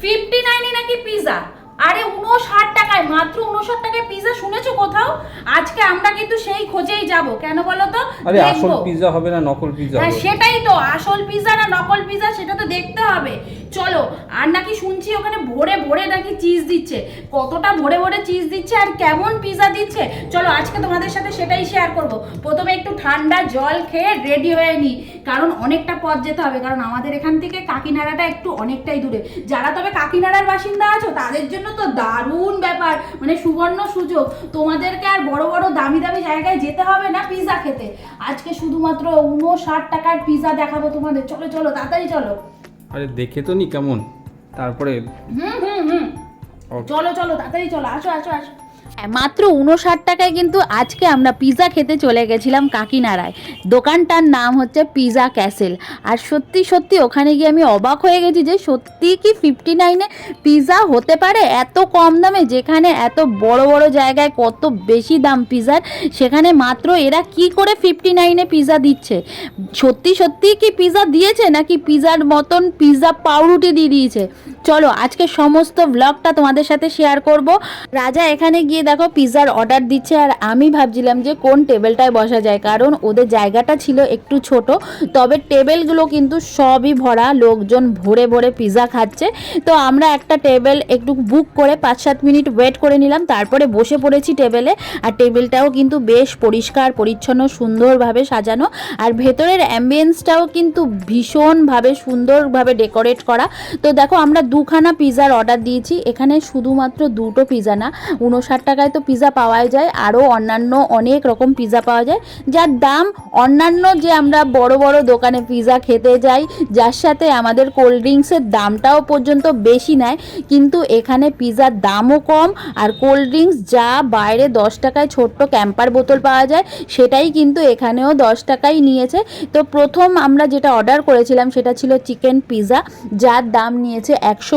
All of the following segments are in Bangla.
ফিফটি নাইনে নাকি পিজা? আরে উনষাট টাকায় মাত্র উনষাট টাকায় পিজা শুনেছো কোথাও? আজকে আমরা কিন্তু সেই খোঁজেই যাব কেন বলো তো? আরে আসল পিজা হবে না নকল পিজা হ্যাঁ সেটাই তো আসল পিজা না নকল পিজা সেটা তো দেখতে হবে। চলো, আর নাকি শুনছি ওখানে ভরে ভরে নাকি চিজ দিচ্ছে। কতটা ভরে ভরে চিজ দিচ্ছে আর কেমন পিজা দিচ্ছে? চলো, আজকে তোমাদের সাথে সেটাই শেয়ার করব। প্রথমে একটু ঠান্ডা জল খেয়ে রেডি হয়ে নিই কারণ অনেকটা পথ যেতে হবে, কারণ আমাদের এখান থেকে কাকিনাড়াটা একটু অনেকটাই দূরে। যারা তবে কাকিনাড়ার বাসিন্দা আছো, তাদের জন্য তো দারুণ ব্যাপার মানে সুবর্ণ সুযোগ। তোমাদেরকে আর বড় বড় দামি দামি জায়গায় যেতে হবে না পিজা খেতে। আজকে শুধুমাত্র উনষাট টাকার পিজা দেখাবো তোমাদের। চলো চলো, তাড়াতাড়ি চলো। আরে দেখে তো নি কেমন। তারপরে হুম হুম হুম. চলো চলো তাড়াতাড়ি চলো আসো আসো আসো। মাত্র উনষাট টাকায় কিন্তু আজকে আমরা পিৎজা খেতে চলে গেছিলাম কাকিনাড়ায়। দোকানটার নাম হচ্ছে পিৎজা ক্যাসেল আর সত্যি সত্যি ওখানে গিয়ে আমি অবাক হয়ে গেছি যে সত্যি কি ফিফটি নাইনে পিৎজা হতে পারে? এত কম দামে যেখানে এত বড় বড় জায়গায় কত বেশি দাম পিৎজার সেখানে মাত্র এরা কি করে ফিফটি নাইনে পিৎজা দিচ্ছে? সত্যি সত্যি কি পিৎজা দিয়েছে নাকি পিৎজার মতন পিৎজা পাউরুটি দিয়ে দিয়েছে? চলো আজকে সমস্ত ব্লগটা তোমাদের সাথে শেয়ার করব। রাজা এখানে গিয়ে দেখো পিৎজার অর্ডার দিচ্ছে আর আমি ভাবছিলাম যে কোন টেবিলটায় বসা যায়। কারণ ওদের জায়গাটা ছিল একটু ছোট, তবে টেবিলগুলো কিন্তু সবই ভরা। লোকজন ভরে ভরে পিৎজা খাচ্ছে। তো আমরা একটা টেবিল একটু বুক করে পাঁচ সাত মিনিট ওয়েট করে নিলাম, তারপরে বসে পড়েছি টেবিলে আর টেবিলটাও কিন্তু বেশ পরিষ্কার, পরিচ্ছন্ন, সুন্দরভাবে সাজানো। আর ভেতরের অ্যাম্বিয়েন্সটাও কিন্তু ভীষণভাবে সুন্দরভাবে ডেকোরেট করা। তো দেখো, আমরা দুখানা পিৎজার অর্ডার দিয়েছি। এখানে শুধুমাত্র দুটো পিৎজা না উনষাট টাকায় তো পিৎজা পাওয়াই যায় আরও অন্যান্য অনেক রকম পিৎজা পাওয়া যায়, যার দাম অন্যান্য যে আমরা বড় বড় দোকানে পিৎজা খেতে যাই, যার সাথে আমাদের কোল্ড ড্রিঙ্কসের দামটাও পর্যন্ত বেশি নেয়, কিন্তু এখানে পিৎজার দামও কম, আর কোল্ড ড্রিঙ্কস যা বাইরে দশ টাকায় ছোট্ট ক্যাম্পার বোতল পাওয়া যায়, সেটাই কিন্তু এখানেও দশ টাকাই নিয়েছে। তো প্রথম আমরা যেটা অর্ডার করেছিলাম সেটা ছিল চিকেন পিৎজা যার দাম নিয়েছে একশো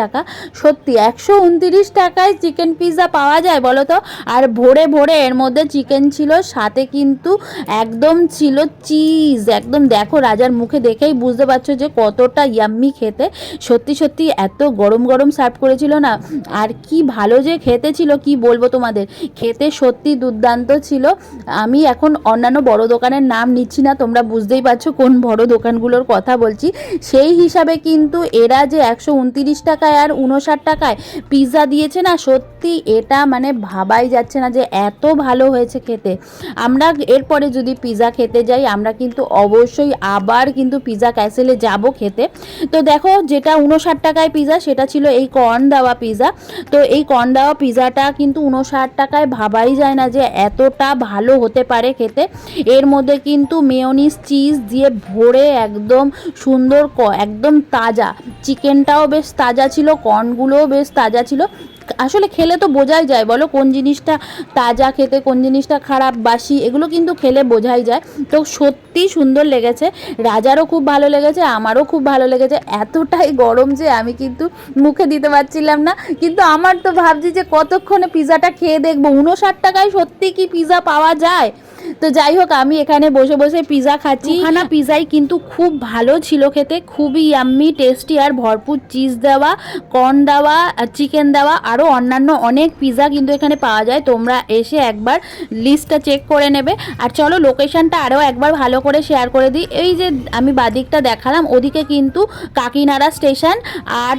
টাকা। সত্যি, একশো টাকায় চিকেন পিৎজা পাওয়া যায় বলো তো? আর ভোরে ভোরে এর মধ্যে চিকেন ছিল, সাথে কিন্তু একদম ছিল চিজ একদম দেখো রাজার মুখে দেখেই বুঝতে পারছ যে কতটা ইয়াম্মি খেতে। সত্যি সত্যি এত গরম গরম সার্ভ করেছিল না। আর কি ভালো যে খেতে ছিল, কি বলব তোমাদের? খেতে সত্যি দুর্দান্ত ছিল। আমি এখন অন্যান্য বড় দোকানের নাম নিচ্ছি না, তোমরা বুঝতেই পারছ কোন বড় দোকানগুলোর কথা বলছি। সেই হিসাবে কিন্তু এরা যে একশো উনতিরিশ টাকায় আর উনষাট টাকায় পিৎজা দিয়েছে না, সত্যি এটা মানে ভাবাই যাচ্ছে না যে এত ভালো হয়েছে খেতে। আমরা এরপরে যদি পিৎজা খেতে যাই, আমরা কিন্তু অবশ্যই আবার কিন্তু পিৎজা ক্যাসেলে যাব খেতে। তো দেখো, যেটা উনষাট টাকায় পিৎজা সেটা ছিল এই কর্ন দেওয়া পিৎজা তো এই কর্ন দেওয়া পিৎজাটা কিন্তু উনষাট টাকায় ভাবাই যায় না যে এতটা ভালো হতে পারে খেতে। এর মধ্যে কিন্তু মেয়নিস চিজ দিয়ে ভরে একদম সুন্দর একদম তাজা। চিকেনটাও বেশ তাজা ছিল কর্নগুলোও বেশ তাজা ছিল। আসলে খেলে তো বোঝাই যায়, বলো কোন জিনিসটা তাজা খেতে, কোন জিনিসটা খারাপ, বাসি, এগুলো কিন্তু খেলে বোঝাই যায়। তো সত্যি সুন্দর লেগেছে, রাজারও খুব ভালো লেগেছে, আমারও খুব ভালো লেগেছে, এতটাই গরম যে আমি কিন্তু মুখে দিতে পারছিলাম না। কিন্তু আমার তো ভাবছি যে কতক্ষণে পিজাটা খেয়ে দেখব উনষাট টাকায় সত্যি কি পিজা পাওয়া যায়? তো যাই হোক আমি এখানে বসে বসে পিৎজা খাচ্ছি। খানা পিজাই কিন্তু খুব ভালো ছিল খেতে খুবই ইয়াম্মি টেস্টি আর ভরপুর চিজ দেওয়া কর্ন দেওয়া চিকেন দেওয়া আরও অন্যান্য অনেক পিৎজা কিন্তু এখানে পাওয়া যায়। তোমরা এসে একবার লিস্টটা চেক করে নেবে। আর চলো লোকেশনটা আরও একবার ভালো করে শেয়ার করে দিই। এই যে আমি বাদিকটা দেখালাম ওদিকে কিন্তু কাকিনাড়া স্টেশন আর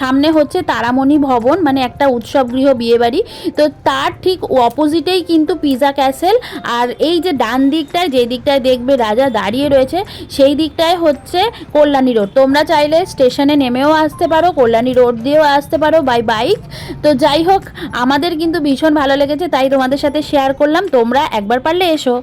সামনে হচ্ছে তারামণি ভবন মানে একটা উৎসব গৃহ বিয়েবাড়ি। তো তার ঠিক অপোজিটেই কিন্তু পিৎজা ক্যাসেল আর এই যে ডান দিকটায় যে দিকটায় দেখবে রাজা দাঁড়িয়ে রয়েছে, সেই দিকটায় হচ্ছে কল্যাণী রোড। তোমরা চাইলে স্টেশনে নেমেও আসতে পারো, কল্যাণী রোড দিয়েও আসতে পারো বাই বাইক তো যাই হোক, আমাদের কিন্তু ভীষণ ভালো লেগেছে, তাই তোমাদের সাথে শেয়ার করলাম। তোমরা একবার পারলে এসো।